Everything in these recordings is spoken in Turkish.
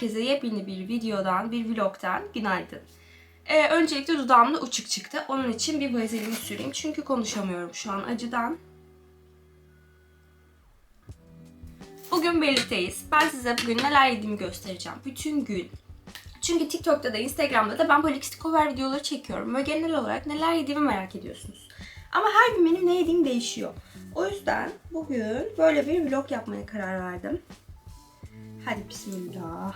Herkese yepyeni bir videodan, bir vlogdan günaydın. Ee, öncelikle dudağımda uçuk çıktı. Onun için bir vazelin süreyim. Çünkü konuşamıyorum şu an acıdan. Bugün birlikteyiz. Ben size bugün neler yediğimi göstereceğim. Bütün gün. Çünkü TikTok'ta da Instagram'da da ben böyle cover videoları çekiyorum. Ve genel olarak neler yediğimi merak ediyorsunuz. Ama her gün benim ne yediğim değişiyor. O yüzden bugün böyle bir vlog yapmaya karar verdim. Hadi bismillah.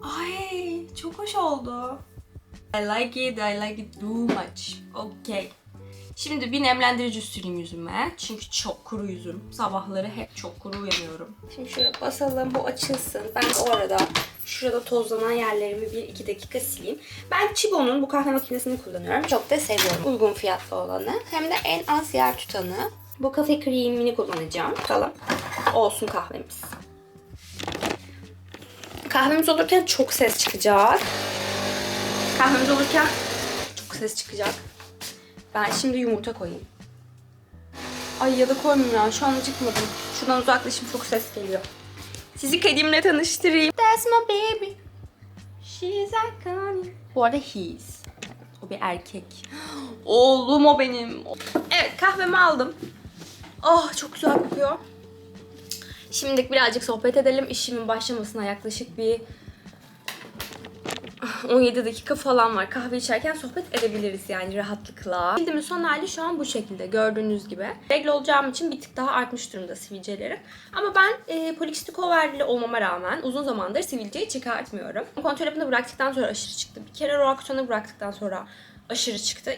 Ay çok hoş oldu. I like it, I like it too much. Okay. Şimdi bir nemlendirici süreyim yüzüme. Çünkü çok kuru yüzüm. Sabahları hep çok kuru uyanıyorum. Şimdi şöyle basalım bu açılsın. Ben o arada şurada tozlanan yerlerimi bir iki dakika sileyim. Ben Chibo'nun bu kahve makinesini kullanıyorum. Çok da seviyorum. Uygun fiyatlı olanı. Hem de en az yer tutanı. Bu kafe kremini kullanacağım. Bakalım. Olsun kahvemiz. Kahvemiz olurken çok ses çıkacak. Kahvemiz olurken çok ses çıkacak. Ben şimdi yumurta koyayım. Ay ya da koymayayım ya. Şu an acıkmadım. Şuradan uzaklaşayım çok ses geliyor. Sizi kedimle tanıştırayım. That's my baby. She's iconic. Bu arada he's. O bir erkek. Oğlum o benim. Evet kahvemi aldım. Oh çok güzel kokuyor. Şimdilik birazcık sohbet edelim. İşimin başlamasına yaklaşık bir 17 dakika falan var. Kahve içerken sohbet edebiliriz yani rahatlıkla. Cildimin son hali şu an bu şekilde gördüğünüz gibi. Regle olacağım için bir tık daha artmış durumda sivilcelerim. Ama ben e, polikistik overli olmama rağmen uzun zamandır sivilceyi çıkartmıyorum. Kontrol hapını bıraktıktan sonra aşırı çıktı. Bir kere Roaccutane bıraktıktan sonra aşırı çıktı.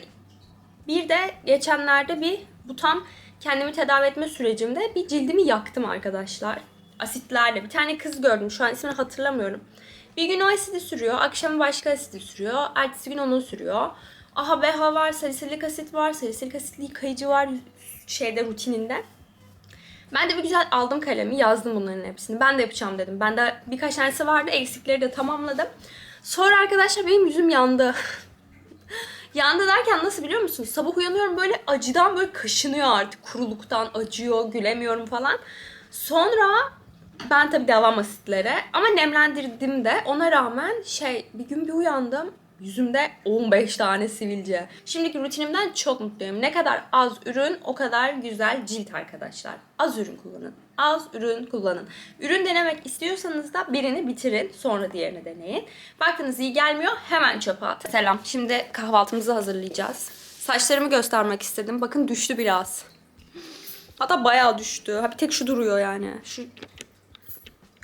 Bir de geçenlerde bir bu tam kendimi tedavi etme sürecimde bir cildimi yaktım arkadaşlar. Asitlerle. Bir tane kız gördüm. Şu an ismini hatırlamıyorum. Bir gün o asidi sürüyor. Akşam başka asidi sürüyor. Ertesi gün onu sürüyor. Aha BH var, salisilik asit var, salisilik asitli yıkayıcı var şeyde rutininde. Ben de bir güzel aldım kalemi yazdım bunların hepsini. Ben de yapacağım dedim. Ben de birkaç tanesi vardı. Eksikleri de tamamladım. Sonra arkadaşlar benim yüzüm yandı. Yandı derken nasıl biliyor musunuz? Sabah uyanıyorum böyle acıdan böyle kaşınıyor artık. Kuruluktan acıyor, gülemiyorum falan. Sonra ben tabii devam asitlere ama nemlendirdim de ona rağmen şey bir gün bir uyandım yüzümde 15 tane sivilce. Şimdiki rutinimden çok mutluyum. Ne kadar az ürün o kadar güzel cilt arkadaşlar. Az ürün kullanın. Az ürün kullanın. Ürün denemek istiyorsanız da birini bitirin sonra diğerini deneyin. Baktınız iyi gelmiyor hemen çöpe atın. Selam. Şimdi kahvaltımızı hazırlayacağız. Saçlarımı göstermek istedim. Bakın düştü biraz. Hatta bayağı düştü. Ha bir tek şu duruyor yani. Şu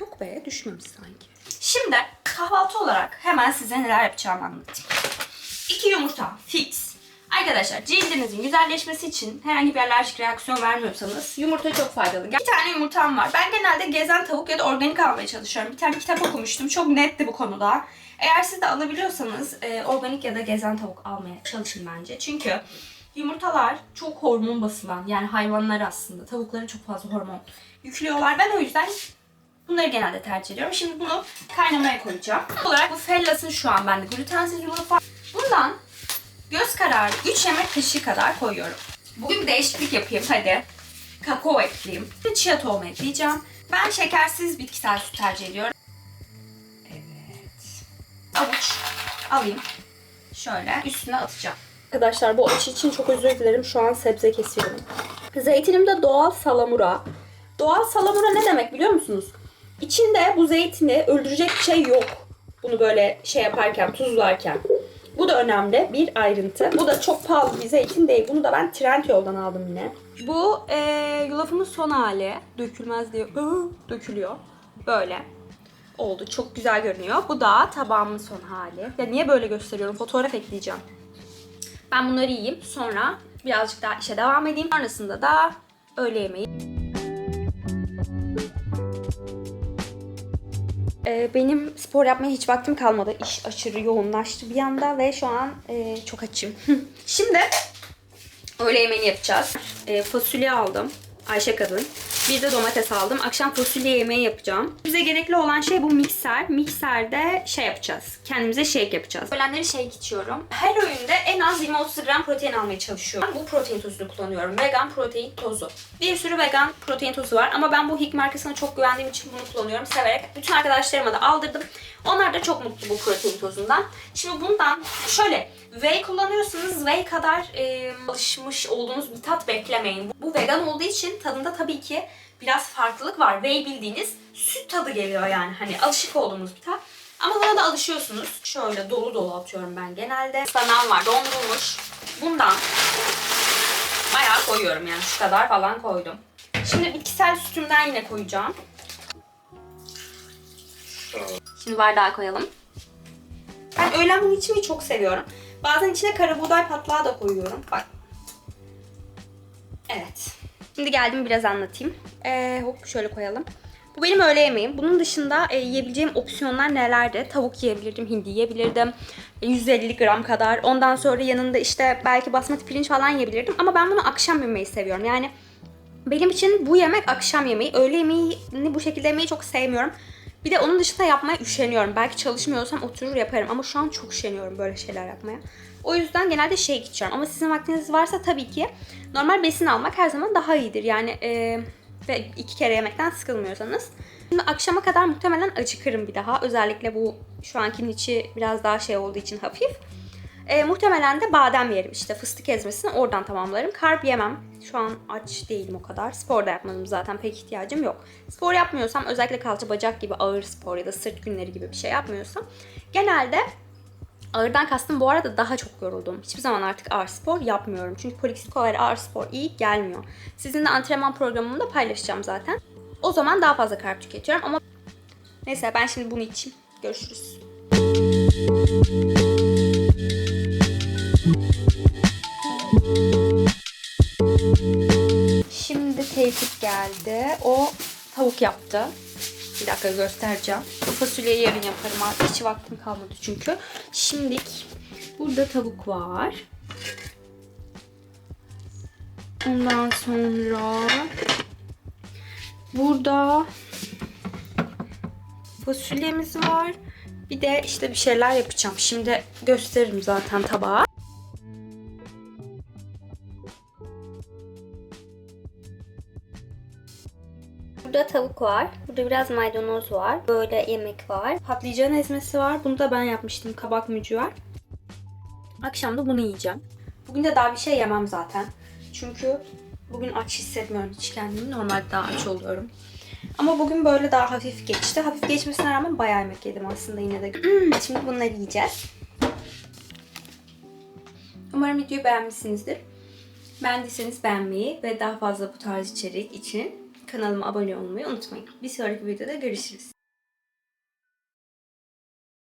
Yok be düşmemiş sanki. Şimdi kahvaltı olarak hemen size neler yapacağımı anlatayım. İki yumurta fix. Arkadaşlar cildinizin güzelleşmesi için herhangi bir alerjik reaksiyon vermiyorsanız yumurta çok faydalı. Bir tane yumurtam var. Ben genelde gezen tavuk ya da organik almaya çalışıyorum. Bir tane kitap okumuştum. Çok netti bu konuda. Eğer siz de alabiliyorsanız e, organik ya da gezen tavuk almaya çalışın bence. Çünkü yumurtalar çok hormon basılan yani hayvanlar aslında. Tavuklara çok fazla hormon yüklüyorlar. Ben o yüzden Bunları genelde tercih ediyorum. Şimdi bunu kaynamaya koyacağım. olarak bu Fellas'ın şu an bende glutensiz yumurta. Bundan göz kararı 3 yemek kaşığı kadar koyuyorum. Bugün değişiklik yapayım hadi. Kakao ekleyeyim. Chia tohumu ekleyeceğim. Ben şekersiz bitkisel süt tercih ediyorum. Evet. Avuç alayım. Şöyle üstüne atacağım. Arkadaşlar bu açı için çok özür dilerim. Şu an sebze kesiyorum. Zeytinim de doğal salamura. Doğal salamura ne demek biliyor musunuz? İçinde bu zeytini öldürecek bir şey yok. Bunu böyle şey yaparken, tuzlarken. Bu da önemli bir ayrıntı. Bu da çok pahalı bir zeytin değil. Bunu da ben Trendyol'dan aldım yine. Bu e, yulafımın son hali. Dökülmez diye dökülüyor. Böyle oldu. Çok güzel görünüyor. Bu da tabağımın son hali. Ya niye böyle gösteriyorum? Fotoğraf ekleyeceğim. Ben bunları yiyeyim. Sonra birazcık daha işe devam edeyim. Sonrasında da öğle yemeği. Ee, benim spor yapmaya hiç vaktim kalmadı. İş aşırı yoğunlaştı bir anda ve şu an e, çok açım. Şimdi öğle yemeğini yapacağız. E, fasulye aldım. Ayşe kadın. Bir de domates aldım. Akşam fasulye yemeği yapacağım. Bize gerekli olan şey bu mikser. Mikserde şey yapacağız. Kendimize shake yapacağız. Öğlenleri shake içiyorum. Her öğünde en az 20-30 gram protein almaya çalışıyorum. Bu protein tozunu kullanıyorum. Vegan protein tozu. Bir sürü vegan protein tozu var ama ben bu Hik markasına çok güvendiğim için bunu kullanıyorum. Severek bütün arkadaşlarıma da aldırdım. Onlar da çok mutlu bu protein tozundan. Şimdi bundan şöyle whey kullanıyorsanız whey kadar e, alışmış olduğunuz bir tat beklemeyin. Bu vegan olduğu için tadında tabii ki biraz farklılık var. Whey bildiğiniz süt tadı geliyor yani. Hani alışık olduğumuz bir tat. Ama buna da alışıyorsunuz. Şöyle dolu dolu atıyorum ben genelde. Sanan var dondurulmuş. Bundan bayağı koyuyorum yani şu kadar falan koydum. Şimdi bitkisel sütümden yine koyacağım. Şimdi bardağa koyalım. Ben öğlen bunu içmeyi çok seviyorum. Bazen içine karabuğday patlağı da koyuyorum. Bak. Evet. Şimdi geldim biraz anlatayım. Ee, hop şöyle koyalım. Bu benim öğle yemeğim. Bunun dışında e, yiyebileceğim opsiyonlar nelerdi? Tavuk yiyebilirdim, hindi yiyebilirdim. E, 150 gram kadar. Ondan sonra yanında işte belki basmati pirinç falan yiyebilirdim. Ama ben bunu akşam yemeyi seviyorum. Yani benim için bu yemek akşam yemeği. Öğle yemeğini bu şekilde yemeyi çok sevmiyorum. Bir de onun dışında yapmaya üşeniyorum. Belki çalışmıyorsam oturur yaparım ama şu an çok üşeniyorum böyle şeyler yapmaya. O yüzden genelde şey içiyorum. Ama sizin vaktiniz varsa tabii ki normal besin almak her zaman daha iyidir. Yani e, ve iki kere yemekten sıkılmıyorsanız. Şimdi akşama kadar muhtemelen acıkırım bir daha. Özellikle bu şu ankinin içi biraz daha şey olduğu için hafif. E, muhtemelen de badem yerim işte fıstık ezmesini oradan tamamlarım. Karp yemem. Şu an aç değilim o kadar. Spor da yapmadım zaten pek ihtiyacım yok. Spor yapmıyorsam özellikle kalça bacak gibi ağır spor ya da sırt günleri gibi bir şey yapmıyorsam genelde Ağırdan kastım bu arada daha çok yoruldum. Hiçbir zaman artık ağır spor yapmıyorum. Çünkü poliksiko ve ağır spor iyi gelmiyor. Sizinle antrenman programımı da paylaşacağım zaten. O zaman daha fazla karbon tüketiyorum ama neyse ben şimdi bunu içeyim. Görüşürüz. Geldi. O tavuk yaptı. Bir dakika göstereceğim. Fasulyeyi yarın yaparım artık. Hiç vaktim kalmadı çünkü. Şimdilik burada tavuk var. Ondan sonra burada fasulyemiz var. Bir de işte bir şeyler yapacağım. Şimdi gösteririm zaten tabağa. Burada tavuk var. Burada biraz maydanoz var. Böyle yemek var. Patlıcan ezmesi var. Bunu da ben yapmıştım. Kabak mücver. Akşam da bunu yiyeceğim. Bugün de daha bir şey yemem zaten. Çünkü bugün aç hissetmiyorum hiç kendimi. Normalde daha aç oluyorum. Ama bugün böyle daha hafif geçti. Hafif geçmesine rağmen bayağı yemek yedim aslında yine de. Şimdi bunları yiyeceğiz. Umarım videoyu beğenmişsinizdir. Beğendiyseniz beğenmeyi ve daha fazla bu tarz içerik için kanalıma abone olmayı unutmayın. Bir sonraki videoda görüşürüz.